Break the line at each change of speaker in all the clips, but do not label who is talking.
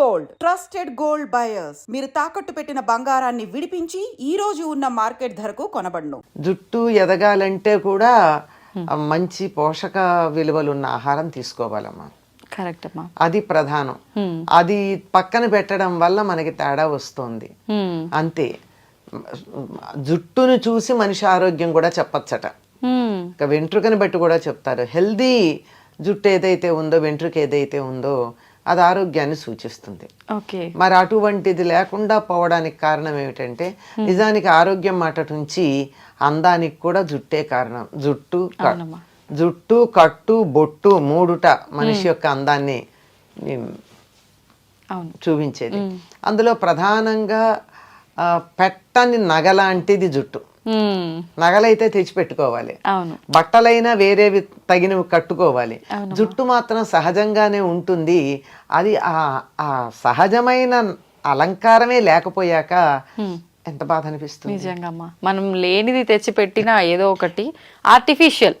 Gold. Trusted gold buyers. మీరు తాకట్టు పెట్టిన బంగారాన్ని విడిపించి ఈ రోజు ఉన్న మార్కెట్ ధరకు కొనబడును.
జుట్టు ఎదగాలంటే కూడా మంచి పోషక విలువలున్న ఆహారం తీసుకోవాలమ్మా.
కరెక్ట్ అమ్మా.
అది ప్రధానం. అది పక్కన పెట్టడం వల్ల మనకి తేడా వస్తుంది. అంతే. జుట్టును చూసి మనిషి ఆరోగ్యం కూడా చెప్పచ్చట. ఇక వెంట్రుకని బట్టి కూడా చెప్తారు. హెల్దీ జుట్టు ఏదైతే ఉందో వెంట్రుక ఏదైతే ఉందో అది ఆరోగ్యాన్ని సూచిస్తుంది.
ఓకే.
మరి అటువంటిది లేకుండా పోవడానికి కారణం ఏమిటంటే నిజానికి ఆరోగ్యం మాట నుంచి అందానికి కూడా జుట్టే కారణం. జుట్టు. జుట్టు కట్టు బొట్టు మూడుట మనిషి యొక్క అందాన్ని చూపించేది. అందులో ప్రధానంగా పెట్టని నగలాంటిది జుట్టు. నగలైతే తెచ్చిపెట్టుకోవాలి.
అవును.
బట్టలైనా వేరేవి తగినవి కట్టుకోవాలి. జుట్టు మాత్రం సహజంగానే ఉంటుంది. అది ఆ ఆ సహజమైన అలంకారమే లేకపోయాక ఎంత బాధ అనిపిస్తుంది?
నిజంగా మనం లేనిది తెచ్చి పెట్టినా ఏదో ఒకటి ఆర్టిఫిషియల్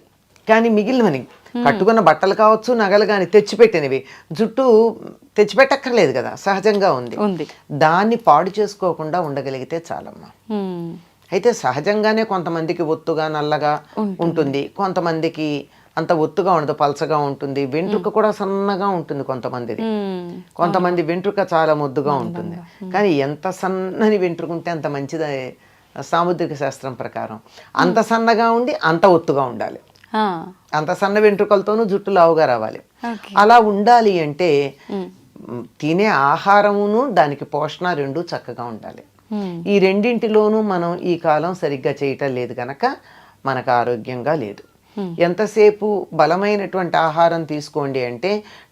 కానీ మిగిలినవని. కట్టుకున్న బట్టలు కావచ్చు నగలు కానీ తెచ్చిపెట్టినవి. జుట్టు తెచ్చిపెట్టక్కర్లేదు కదా. సహజంగా ఉంది.
ఉంది.
దాన్ని పాడు చేసుకోకుండా ఉండగలిగితే చాలమ్మా.
Hmm.
అయితే సహజంగానే కొంతమందికి ఒత్తుగా నల్లగా ఉంటుంది. కొంతమందికి అంత ఒత్తుగా ఉండదు పలచగా ఉంటుంది. వెంట్రుక కూడా సన్నగా ఉంటుంది కొంతమందిది. కొంతమంది వెంట్రుక చాలా ముద్దుగా ఉంటుంది. కానీ ఎంత సన్నని వెంట్రుక ఉంటే అంత మంచిది సాముద్రిక శాస్త్రం ప్రకారం. అంత సన్నగా ఉండి అంత ఒత్తుగా ఉండాలి. అంత సన్న వెంట్రుకలతోనూ జుట్టు లావుగా రావాలి. అలా ఉండాలి అంటే తినే ఆహారమును దానికి పోషణ రెండు చక్కగా ఉండాలి. ఈ రెండింటిలోనూ మనం ఈ కాలం సరిగ్గా చేయటం లేదు కనుక మనకు ఆరోగ్యంగా లేదు. ఎంతసేపు బలమైనటువంటి ఆహారం తీసుకోండి అంటే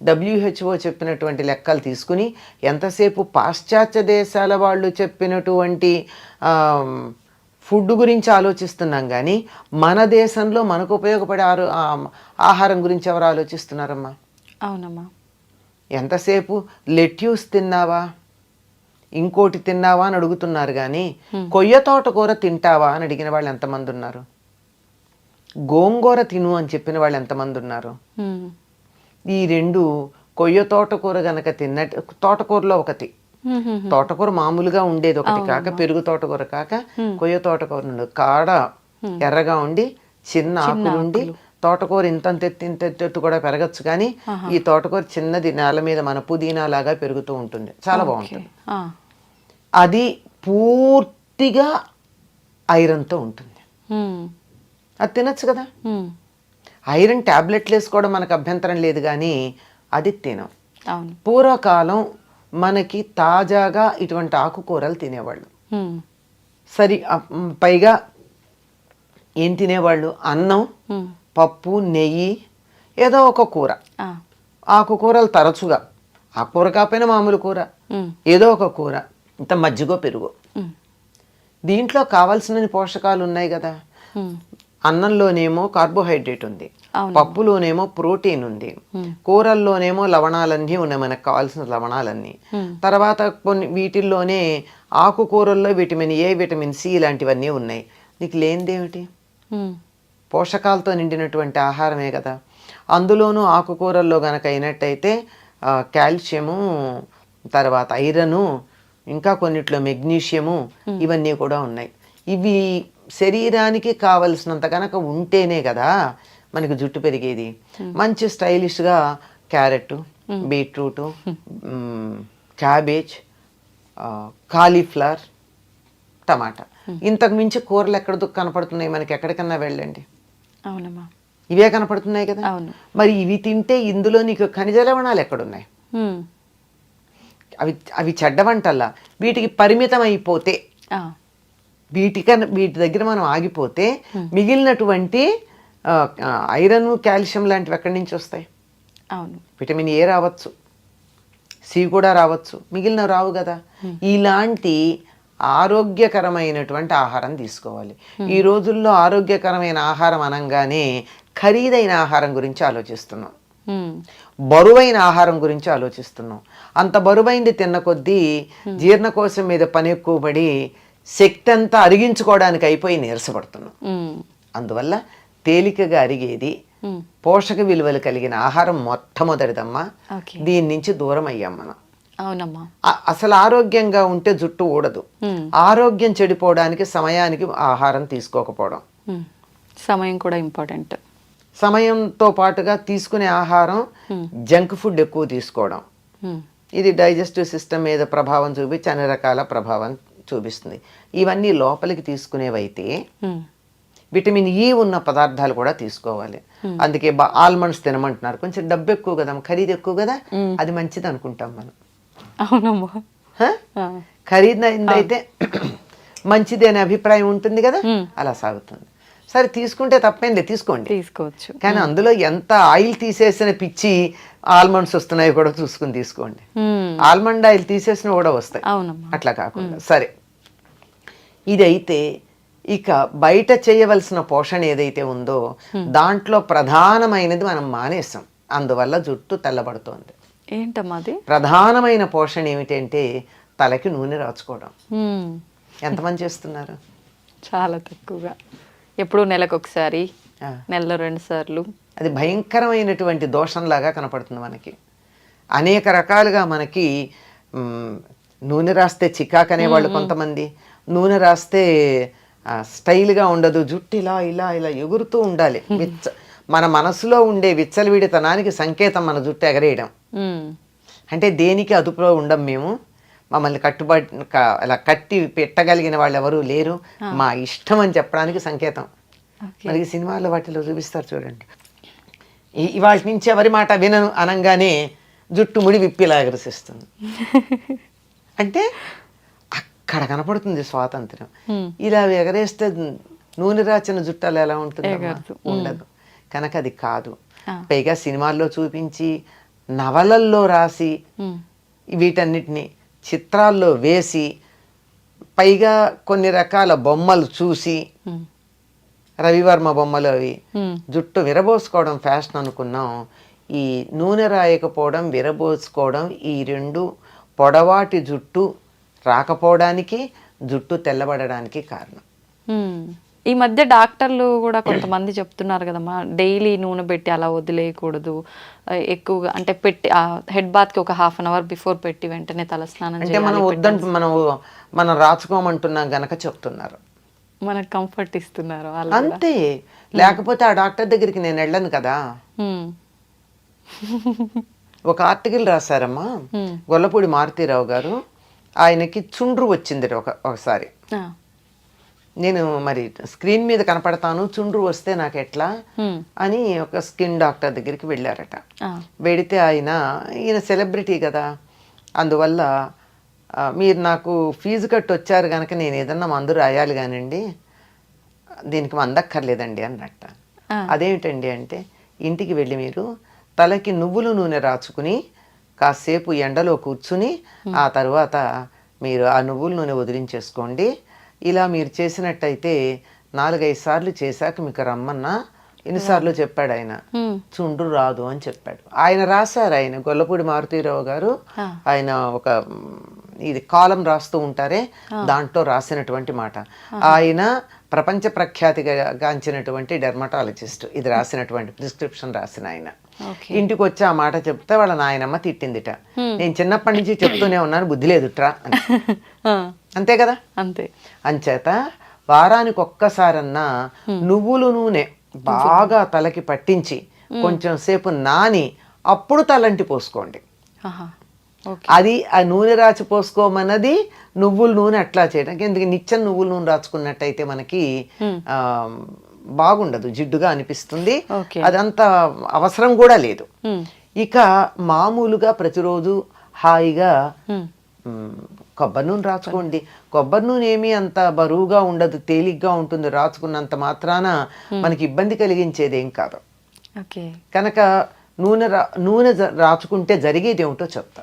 డబ్ల్యూహెచ్ఓ చెప్పినటువంటి లెక్కలు తీసుకుని ఎంతసేపు పాశ్చాత్య దేశాల వాళ్ళు చెప్పినటువంటి ఫుడ్ గురించి ఆలోచిస్తున్నాం కానీ మన దేశంలో మనకు ఉపయోగపడే ఆరో ఆహారం గురించి ఎవరు ఆలోచిస్తున్నారమ్మా?
అవునమ్మా.
ఎంతసేపు లెట్యూస్ తిన్నావా? ఇంకోటి తిన్నావా అని అడుగుతున్నారు కానీ కొయ్య తోటకూర తింటావా అని అడిగిన వాళ్ళు ఎంతమంది ఉన్నారు? గోంగూర తిను అని చెప్పిన వాళ్ళు ఎంతమంది ఉన్నారు. ఈ రెండు కొయ్య తోటకూర గనక తిన్నట్టు తోటకూరలో ఒకటి. తోటకూర మామూలుగా ఉండేది ఒకటి కాక పెరుగు తోటకూర కాక కొయ్య తోటకూర కాడ ఎర్రగా ఉండి చిన్న ఆకులుండి తోటకూర ఇంత ఎత్తు ఇంత ఎత్తు కూడా పెరగచ్చు కానీ ఈ తోటకూర చిన్నది నేల మీద మన పుదీనా లాగా పెరుగుతూ ఉంటుంది చాలా బాగుంటుంది. అది పూర్తిగా ఐరన్తో ఉంటుంది. అది తినచ్చు కదా. ఐరన్ టాబ్లెట్లు వేసుకోవడం మనకు అభ్యంతరం లేదు కానీ అది తినం పూర్వకాలం మనకి తాజాగా ఇటువంటి ఆకుకూరలు తినేవాళ్ళు. సరి పైగా ఏం తినేవాళ్ళు అన్నం. పప్పు నెయ్యి ఏదో ఒక కూర. ఆకుకూరలు తరచుగా. ఆ కూర కాకపోయినా మామూలు కూర. ఏదో ఒక కూర. ఇంత మజ్జిగో పెరుగు. దీంట్లో కావాల్సిన పోషకాలు ఉన్నాయి కదా. అన్నంలోనేమో కార్బోహైడ్రేట్ ఉంది. పప్పులోనేమో ప్రోటీన్ ఉంది. కూరల్లోనేమో లవణాలన్నీ ఉన్నాయి మనకు కావాల్సిన లవణాలన్నీ. తర్వాత కొన్ని వీటిల్లోనే ఆకుకూరల్లో విటమిన్ ఏ విటమిన్ సి ఇలాంటివన్నీ ఉన్నాయి. నీకు లేనిదేమిటి. పోషకాలతో నిండినటువంటి ఆహారమే కదా. అందులోనూ ఆకుకూరల్లో గనక అయినట్టయితే కాల్షియము తర్వాత ఐరను ఇంకా కొన్నిట్లో మెగ్నీషియము ఇవన్నీ కూడా ఉన్నాయి. ఇవి శరీరానికి కావలసినంత కనుక ఉంటేనే కదా మనకి జుట్టు పెరిగేది. మంచి స్టైలిష్గా క్యారెట్ బీట్రూట్ క్యాబేజ్ కాలీఫ్లవర్ టమాటా. ఇంతకు మించి కూరలు ఎక్కడ కనపడుతున్నాయి మనకి ఎక్కడికన్నా వెళ్ళండి.
అవునమ్మా.
ఇవే కనపడుతున్నాయి కదా?
అవును.
మరి ఇవి తింటే ఇందులో నీకు ఖనిజ లవణాలు ఎక్కడున్నాయి. అవి అవి చెడ్డవంటల్లా వీటికి పరిమితం అయిపోతే. వీటికన్నా వీటి దగ్గర మనం ఆగిపోతే మిగిలినటువంటి ఐరన్ కాల్షియం లాంటివి ఎక్కడి నుంచి వస్తాయి?
అవును.
విటమిన్ ఏ రావచ్చు? సి కూడా రావచ్చు. మిగిలిన రావు కదా? ఇలాంటి ఆరోగ్యకరమైనటువంటి ఆహారం తీసుకోవాలి. ఈ రోజుల్లో ఆరోగ్యకరమైన ఆహారం అనగానే ఖరీదైన ఆహారం గురించి ఆలోచిస్తున్నాం. బరువైన ఆహారం గురించి ఆలోచిస్తున్నాం. అంత బరువైంది తిన్న కొద్దీ జీర్ణకోశం మీద పని ఎక్కువ పడి శక్తి అంతా అరిగించుకోవడానికి అయిపోయి నీరసపడుతున్నాం. అందువల్ల తేలికగా అరిగేది పోషక విలువలు కలిగిన ఆహారం మొట్టమొదటిదమ్మా. దీని నుంచి దూరం అయ్యాం మనం.
అవునమ్మా.
అసలు ఆరోగ్యంగా ఉంటే జుట్టు ఊడదు. ఆరోగ్యం చెడిపోవడానికి సమయానికి ఆహారం తీసుకోకపోవడం.
సమయం కూడా ఇంపార్టెంట్.
సమయంతో పాటుగా తీసుకునే ఆహారం జంక్ ఫుడ్ ఎక్కువ తీసుకోవడం. ఇది డైజెస్టివ్ సిస్టమ్ మీద ప్రభావం చూపించి అన్ని రకాల ప్రభావం చూపిస్తుంది. ఇవన్నీ లోపలికి తీసుకునేవైతే విటమిన్ ఈ ఉన్న పదార్థాలు కూడా తీసుకోవాలి. అందుకే ఆల్మండ్స్ తినమంటున్నారు. కొంచెం డబ్బు ఎక్కువ కదా ఖరీదు ఎక్కువ కదా అది మంచిది అనుకుంటాం మనం.
అవునమ్మా.
ఖరీదైందైతే మంచిది అనే అభిప్రాయం ఉంటుంది కదా? అలా సాగుతుంది. సరే తీసుకుంటే తప్పేం లేదు తీసుకోండి.
తీసుకోవచ్చు.
కానీ అందులో ఎంత ఆయిల్ తీసేసిన పిచ్చి ఆల్మండ్స్ వస్తున్నాయో కూడా చూసుకుని తీసుకోండి. ఆల్మండ్ ఆయిల్ తీసేసిన కూడా వస్తాయి. అట్లా కాకుండా. సరే. ఇదైతే ఇక బయట చేయవలసిన పోషణ ఏదైతే ఉందో దాంట్లో ప్రధానమైనది మనం మానేసాం అందువల్ల జుట్టు తెల్లబడుతోంది.
ఏంటమ్మా అది?
ప్రధానమైన పోషణ ఏమిటంటే తలకి నూనె రాచుకోవడం. ఎంతమంది చేస్తున్నారు?
చాలా తక్కువగా. ఎప్పుడు నెలకు ఒకసారి. నెలలో రెండు సార్లు.
అది భయంకరమైనటువంటి దోషంలాగా కనపడుతుంది మనకి. అనేక రకాలుగా మనకి నూనె రాస్తే చికాక్ అనేవాళ్ళు కొంతమంది. నూనె రాస్తే స్టైల్గా ఉండదు. జుట్టు ఇలా ఇలా ఇలా ఎగురుతూ ఉండాలి. విచ్చ మన మనసులో ఉండే విచ్చలవిడితనానికి సంకేతం మన జుట్టు ఎగరేయడం. అంటే దేనికి అదుపులో ఉండం మేము? మమ్మల్ని కట్టుబడి అలా కట్టి పెట్టగలిగిన వాళ్ళు ఎవరు లేరు. మా ఇష్టం అని చెప్పడానికి సంకేతం. మరి ఈ సినిమాల్లో వాటిలో చూపిస్తారు చూడండి. ఈ- ఇవాళ నుంచి ఎవరి మాట వినను అనగానే జుట్టు ముడి విప్పిలా ఎగరసిస్తుంది. అంటే అక్కడ కనపడుతుంది స్వాతంత్రం ఇలా ఎగరేస్తే నూనె రాచిన జుట్టాలు ఎలా ఉంటుంది. ఉండదు. కనుక అది కాదు. పైగా సినిమాల్లో చూపించి నవలల్లో రాసి వీటన్నిటిని చిత్రాల్లో వేసి పైగా కొన్ని రకాల బొమ్మలు చూసి రవివర్మ బొమ్మలు అవి జుట్టు విరబోసుకోవడం ఫ్యాషన్ అనుకున్నాం. ఈ నూనె రాయకపోవడం విరబోసుకోవడం ఈ రెండు పొడవాటి జుట్టు రాకపోవడానికి జుట్టు తెల్లబడడానికి కారణం.
ఈ మధ్య డాక్టర్లు కూడా కొంతమంది చెప్తున్నారు కదమ్మా డైలీ నూనె పెట్టి అలా వదిలేయకూడదు. ఎక్కువగా అంటే పెట్టి హెడ్ బాత్కి ఒక హాఫ్ అన్ అవర్ బిఫోర్ పెట్టి వెంటనే తలస్నానం
అంటే మనం వద్దంటు మనం మనం రాచుకోమంటున్నాం గనక చెప్తున్నారు.
మనకు కంఫర్ట్ ఇస్తున్నారు.
అంతే. లేకపోతే ఆ డాక్టర్ దగ్గరికి నేను వెళ్ళను కదా. ఒక ఆర్టికల్ రాశారమ్మా. గొల్లపూడి మారుతీరావు గారు. ఆయనకి చుండ్రు వచ్చింది ఒక ఒకసారి. నేను మరి స్క్రీన్ మీద కనపడతాను చుండ్రు వస్తే నాకు ఎట్లా? అని ఒక స్కిన్ డాక్టర్ దగ్గరికి వెళ్ళారట. వెడితే ఆయన ఈయన సెలబ్రిటీ కదా. అందువల్ల మీరు నాకు ఫీజు కట్టి వచ్చారు కనుక నేను ఏదన్నా మందు రాయాలి కానండి దీనికి మందక్కర్లేదండి అన్నట్ట. అదేమిటండి అంటే ఇంటికి వెళ్ళి మీరు తలకి నువ్వులు నూనె రాచుకుని కాసేపు ఎండలో కూర్చుని ఆ తర్వాత మీరు ఆ నువ్వుల నూనె వదిలించేసుకోండి ఇలా మీరు చేసినట్టయితే నాలుగైదు సార్లు చేశాక మీకు రమ్మన్నా ఎన్నిసార్లు చెప్పాడు ఆయన చుండ్రు రాదు అని చెప్పాడు. ఆయన రాశారు ఆయన. గొల్లపూడి మారుతీరావు గారు. ఆయన ఒక ఇది కాలం రాస్తూ ఉంటారే దాంట్లో రాసినటువంటి మాట. ఆయన ప్రపంచ ప్రఖ్యాతి గాంచినటువంటి డెర్మటాలజిస్ట్. ఇది రాసినటువంటి ప్రిస్క్రిప్షన్ రాసిన ఆయన. ఇంటికి వచ్చి ఆ మాట చెప్తే వాళ్ళ నాయనమ్మ తిట్టిందిట. నేను చిన్నప్పటి నుంచి చెప్తూనే ఉన్నాను బుద్ధి లేదుట్రా అని. అంతే కదా?
అంతే.
అంచేత వారానికి ఒక్కసారన్నా నువ్వులు నూనె బాగా తలకి పట్టించి కొంచెం సేపు నాని అప్పుడు తలంటి పోసుకోండి. అది ఆ నూనె రాచి పోసుకోమన్నది నువ్వుల నూనె అట్లా చేయడానికి. ఎందుకు? నిత్యం నువ్వుల నూనె రాచుకున్నట్టయితే మనకి బాగుండదు జిడ్డుగా అనిపిస్తుంది. అదంత అవసరం కూడా లేదు. ఇక మామూలుగా ప్రతిరోజు హాయిగా. కొబ్బరి నూనె రాచుకోండి కొబ్బరి నూనె ఏమీ అంత బరువుగా ఉండదు తేలిగ్గా ఉంటుంది. రాచుకున్నంత మాత్రాన మనకి ఇబ్బంది కలిగించేది ఏం కాదు.
ఓకే.
కనుక నూనె రా నూనె రాచుకుంటే జరిగేది ఏమిటో చెప్తా.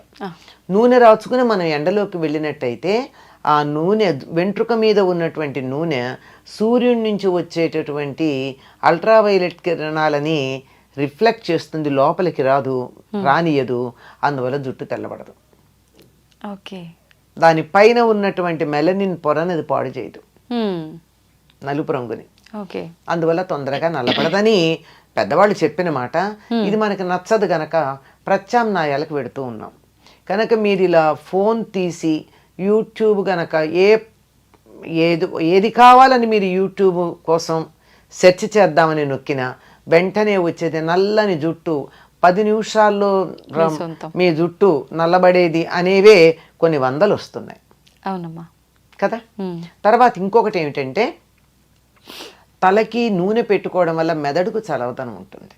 నూనె రాచుకుని మనం ఎండలోకి వెళ్ళినట్టయితే ఆ నూనె వెంట్రుక మీద ఉన్నటువంటి నూనె సూర్యుడి నుంచి వచ్చేటటువంటి అల్ట్రావైలెట్ కిరణాలని రిఫ్లెక్ట్ చేస్తుంది లోపలికి రాదు రానియదు. అందువల్ల జుట్టు తెల్లబడదు.
ఓకే.
దాని పైన ఉన్నటువంటి మెలనిన్ పొరని అది పాడు చేయదు. నలుపు రంగుని.
ఓకే.
అందువల్ల తొందరగా నల్లబడదని పెద్దవాళ్ళు చెప్పిన మాట. ఇది మనకి నచ్చదు గనక ప్రత్యామ్నాయాలకు పెడుతూ ఉన్నాం. కనుక మీరు ఇలా ఫోన్ తీసి యూట్యూబ్ గనక ఏ ఏది ఏది కావాలని మీరు యూట్యూబ్ కోసం సెర్చ్ చేద్దామని నొక్కిన వెంటనే వచ్చేది నల్లని జుట్టు. పది నిమిషాల్లో. మీ జుట్టు నల్లబడేది అనేవే కొన్ని వందలు వస్తున్నాయి
అవునమ్మా
కదా. తర్వాత ఇంకొకటి ఏమిటంటే తలకి నూనె పెట్టుకోవడం వల్ల మెదడుకు చలవతనం ఉంటుంది.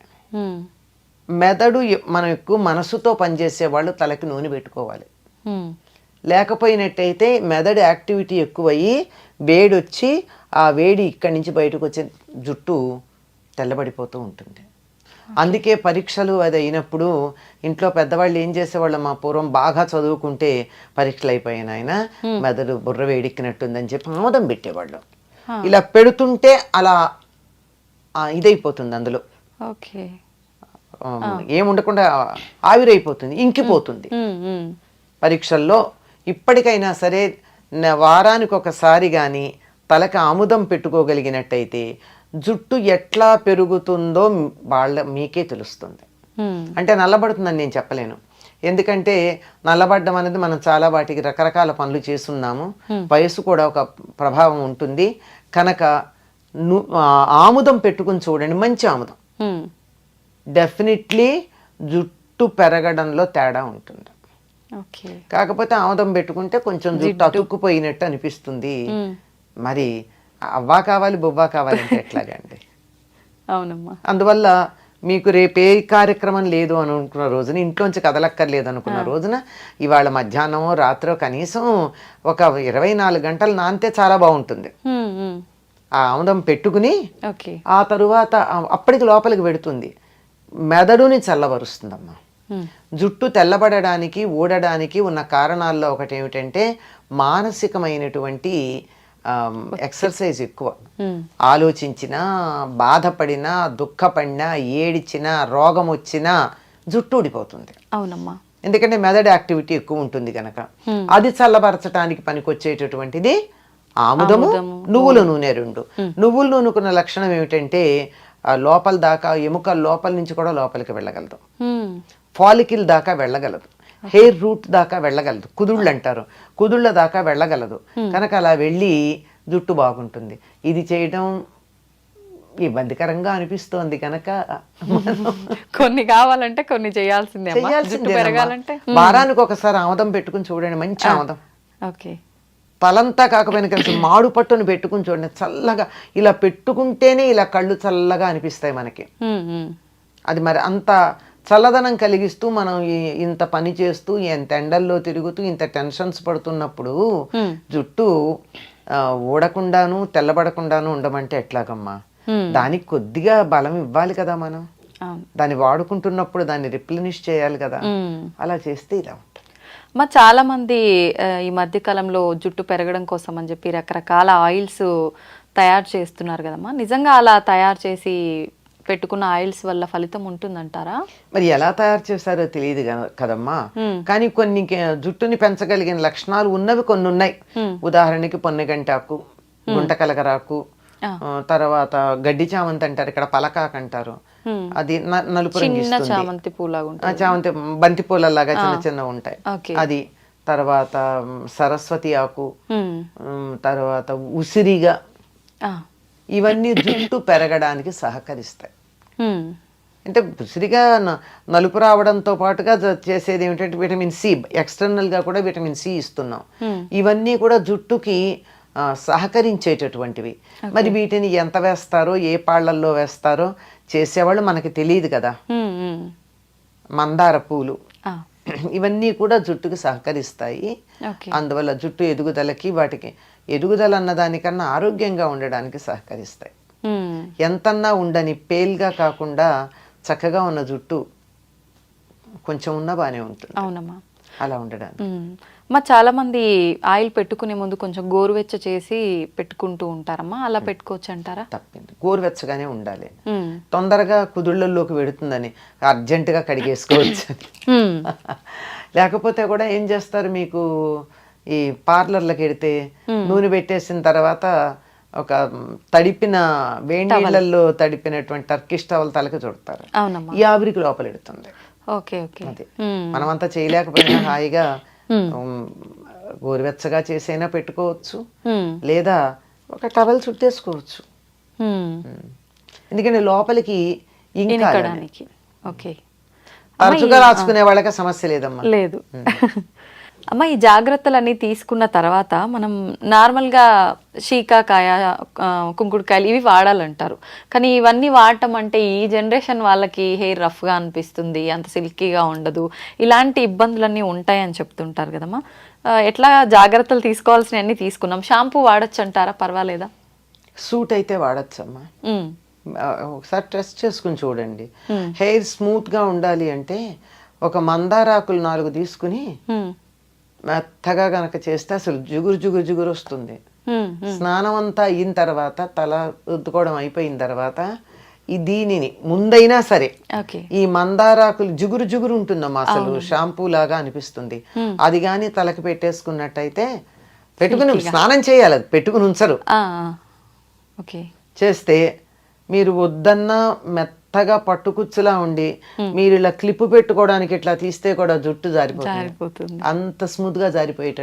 మెదడు మనం ఎక్కువ మనసుతో పనిచేసే వాళ్ళు తలకి నూనె పెట్టుకోవాలి. లేకపోయినట్టయితే మెదడు యాక్టివిటీ ఎక్కువయ్యి వేడి వచ్చి ఆ వేడి ఇక్కడి నుంచి బయటకు వచ్చే జుట్టు తెల్లబడిపోతూ ఉంటుంది అందుకే పరీక్షలు అది అయినప్పుడు ఇంట్లో పెద్దవాళ్ళు ఏం చేసేవాళ్ళు? మా పూర్వం బాగా చదువుకుంటే పరీక్షలు అయిపోయిన ఆయన మెదడు బుర్ర వేడెక్కినట్టుందని చెప్పి ఆమోదం పెట్టేవాళ్ళు. ఇలా పెడుతుంటే అలా ఇదైపోతుంది అందులో.
ఓకే.
ఏముండకుండా ఆవిరైపోతుంది ఇంకిపోతుంది. పరీక్షల్లో ఇప్పటికైనా సరే వారానికి ఒకసారి కానీ తలకి ఆముదం పెట్టుకోగలిగినట్టయితే జుట్టు ఎట్లా పెరుగుతుందో వాళ్ళ మీకే తెలుస్తుంది. అంటే నల్లబడుతుందని నేను చెప్పలేను. ఎందుకంటే నల్లబడ్డం అనేది మనం చాలా వాటికి రకరకాల పనులు చేస్తున్నాము. వయసు కూడా ఒక ప్రభావం ఉంటుంది. కనుక ఆముదం పెట్టుకుని చూడండి. మంచి ఆముదం. డెఫినెట్లీ జుట్టు పెరగడంలో తేడా ఉంటుంది.
ఓకే.
కాకపోతే ఆముదం పెట్టుకుంటే కొంచెం జుట్టు అతుక్కుపోయినట్టు అనిపిస్తుంది. మరి అవ్వా కావాలి బొవ్వా కావాలంటే ఎట్లాగండి?
అవునమ్మా.
అందువల్ల మీకు రేపు కార్యక్రమం లేదు అని అనుకున్న రోజున ఇంట్లోంచి కదలక్కర్లేదు అనుకున్న రోజున ఇవాళ మధ్యాహ్నమో రాత్రో కనీసం ఒక ఇరవై నాలుగు గంటలు నానితే చాలా బాగుంటుంది. ఆ ఆముదం పెట్టుకుని
ఓకే.
ఆ తరువాత అప్పటికి లోపలికి పెడుతుంది మెదడుని చల్లబరుస్తుందమ్మా. జుట్టు తెల్లబడడానికి ఊడడానికి ఉన్న కారణాల్లో ఒకటి ఏమిటంటే మానసికమైనటువంటి ఎక్సర్సైజ్ ఎక్కువ. ఆలోచించినా బాధపడినా దుఃఖపడినా ఏడిచినా రోగం వచ్చినా జుట్టు ఊడిపోతుంది.
అవునమ్మా.
ఎందుకంటే మెదడు యాక్టివిటీ ఎక్కువ ఉంటుంది కనుక అది చల్లబరచడానికి పనికొచ్చేటటువంటిది ఆముదము నువ్వుల నూనె. రెండు. నువ్వుల నూనెకున్న లక్షణం ఏమిటంటే లోపల దాకా ఎముక లోపల నుంచి కూడా లోపలికి వెళ్ళగలదు. ఫాలికిల్ దాకా వెళ్ళగలదు. హెయిర్ రూట్ దాకా వెళ్ళగలదు. కుదుళ్ళు అంటారు. కుదుళ్ళ దాకా వెళ్ళగలదు. కనుక అలా వెళ్ళి జుట్టు బాగుంటుంది. ఇది చేయడం ఇబ్బందికరంగా అనిపిస్తోంది కనుక.
కొన్ని కావాలంటే కొన్ని చేయాల్సిందే. పెరగాలంటే
వారానికి ఒకసారి ఆమదం పెట్టుకుని చూడండి. మంచి ఆమదం.
ఓకే.
తలంతా కాకపోయినా కలిసి మాడు పట్టుని పెట్టుకుని చూడండి. చల్లగా ఇలా పెట్టుకుంటేనే ఇలా కళ్ళు చల్లగా అనిపిస్తాయి మనకి. అది మరి అంత చల్లదనం కలిగిస్తూ మనం ఇంత పని చేస్తూ ఎంత ఎండల్లో తిరుగుతూ ఇంత టెన్షన్స్ పడుతున్నప్పుడు జుట్టు ఊడకుండాను తెల్లబడకుండాను ఉండమంటే ఎట్లాగమ్మా? దానికి కొద్దిగా బలం ఇవ్వాలి కదా మనం. దాన్ని వాడుకుంటున్నప్పుడు దాన్ని రిప్లనిష్ చేయాలి కదా. అలా చేస్తే ఇలా ఉంటుంది.
మా చాలా మంది ఈ మధ్య కాలంలో జుట్టు పెరగడం కోసం అని చెప్పి రకరకాల ఆయిల్స్ తయారు చేస్తున్నారు కదమ్మా. నిజంగా అలా తయారు చేసి పెట్టుకున్న ఆయిల్స్ వల్ల ఫలితం ఉంటుందంటారా?
మరి ఎలా తయారు చేశారో తెలియదు కదమ్మా. కానీ కొన్ని జుట్టుని పెంచగలిగిన లక్షణాలు ఉన్నవి కొన్ని ఉన్నాయి. ఉదాహరణకి పొన్నగంటాకు గుంటకలగరాకు తర్వాత గడ్డి చామంతి అంటారు ఇక్కడ పలకాకు అంటారు. అది నలుపు రంగు.
చామంతి పూలాగా
చామంతి బంతి పూలలాగా చిన్న చిన్న ఉంటాయి. అది తర్వాత సరస్వతి ఆకు తర్వాత ఉసిరిగా. ఇవన్నీ జుట్టు పెరగడానికి సహకరిస్తాయి. అంటే ఉసిరిగా నలుపు రావడంతో పాటుగా చేసేది ఏమిటంటే విటమిన్ సి ఎక్స్టర్నల్గా కూడా విటమిన్ సి ఇస్తున్నాం ఇవన్నీ కూడా జుట్టుకి సహకరించేటటువంటివి మరి వీటిని ఎంత వేస్తారో ఏ పాళ్ళల్లో వేస్తారో చేసేవాళ్ళు మనకి తెలియదు కదా.
ఉమ్.
మందార పూలు. ఇవన్నీ కూడా జుట్టుకి సహకరిస్తాయి అందువల్ల జుట్టు ఎదుగుదలకి వాటికి ఎదుగుదల అన్నదానికన్నా ఆరోగ్యంగా ఉండడానికి సహకరిస్తాయి. ఎంతన్నా ఉండని పేల్గా కాకుండా చక్కగా ఉన్న జుట్టు కొంచెం ఉన్నా బాగానే ఉంటుంది.
అవునమ్మా.
అలా ఉండడానికి.
ఉమ్. మా చాలా మంది ఆయిల్ పెట్టుకునే ముందు కొంచెం గోరువెచ్చ చేసి పెట్టుకుంటూ ఉంటారమ్మా? అలా పెట్టుకోవచ్చు అంటారా
తప్పింది గోరువెచ్చగానే ఉండాలి. తొందరగా కుదుళ్ళల్లోకి వెడుతుందని అర్జెంటుగా కడిగేసుకోవచ్చు. లేకపోతే కూడా ఏం చేస్తారు మీకు? ఈ పార్లర్లకు వెడితే నూనె పెట్టేసిన తర్వాత ఒక తడిపిన వేడి నీళ్ళల్లో తడిపినటువంటి టర్కిష్ టవల్ తలకి చుడతారు. ఈ ఆవిరికి లోపల ఎడుతుంది.
Okay okay.
అది. మనమంతా చేయలేకపోయినా హాయిగా గోరువెచ్చగా చేసైనా పెట్టుకోవచ్చు. లేదా ఒక టవల్ చుట్టేసుకోవచ్చు. ఎందుకంటే లోపలికి ఇంకా
ఓకే.
తరచుగా రాసుకునే వాళ్ళకి సమస్య లేదమ్మా.
లేదు. అమ్మ ఈ జాగ్రత్తలన్నీ తీసుకున్న తర్వాత మనం నార్మల్గా శీకాకాయ కుంకుడుకాయలు ఇవి వాడాలంటారు. కానీ ఇవన్నీ వాడటం అంటే ఈ జనరేషన్ వాళ్ళకి హెయిర్ రఫ్గా అనిపిస్తుంది అంత సిల్కీగా ఉండదు. ఇలాంటి ఇబ్బందులన్నీ ఉంటాయని చెప్తుంటారు కదమ్మా. ఎట్లా జాగ్రత్తలు తీసుకోవాల్సినవన్నీ తీసుకున్నాం. షాంపూ వాడచ్చు అంటారా పర్వాలేదా?
సూట్ అయితే వాడచ్చమ్మా. ఒకసారి టెస్ట్ చేసుకుని చూడండి. హెయిర్ స్మూత్గా ఉండాలి అంటే ఒక మందారాకులు నాలుగు తీసుకుని మెత్తగా గనక చేస్తే అసలు జుగురు జుగురు జుగురు వస్తుంది. స్నానం అంతా అయిన తర్వాత తల రుద్దుకోవడం అయిపోయిన తర్వాత ఈ దీనిని ముందైనా సరే ఈ మందారాకులు జుగురు జుగురు ఉంటుందమ్మా అసలు షాంపూ లాగా అనిపిస్తుంది. అది కానీ తలకి పెట్టేసుకున్నట్టయితే పెట్టుకుని స్నానం చేయాలి అది పెట్టుకుని ఉంచరు. చేస్తే మీరు వద్దన్నా మెత్తగా పట్టుకుచ్చులా ఉండి మీరు ఇలా క్లిప్ పెట్టుకోవడానికి ఇట్లా తీస్తే కూడా జుట్టు జారిపోతుంది. అంత స్మూత్గా జారిపోయేటట్టు.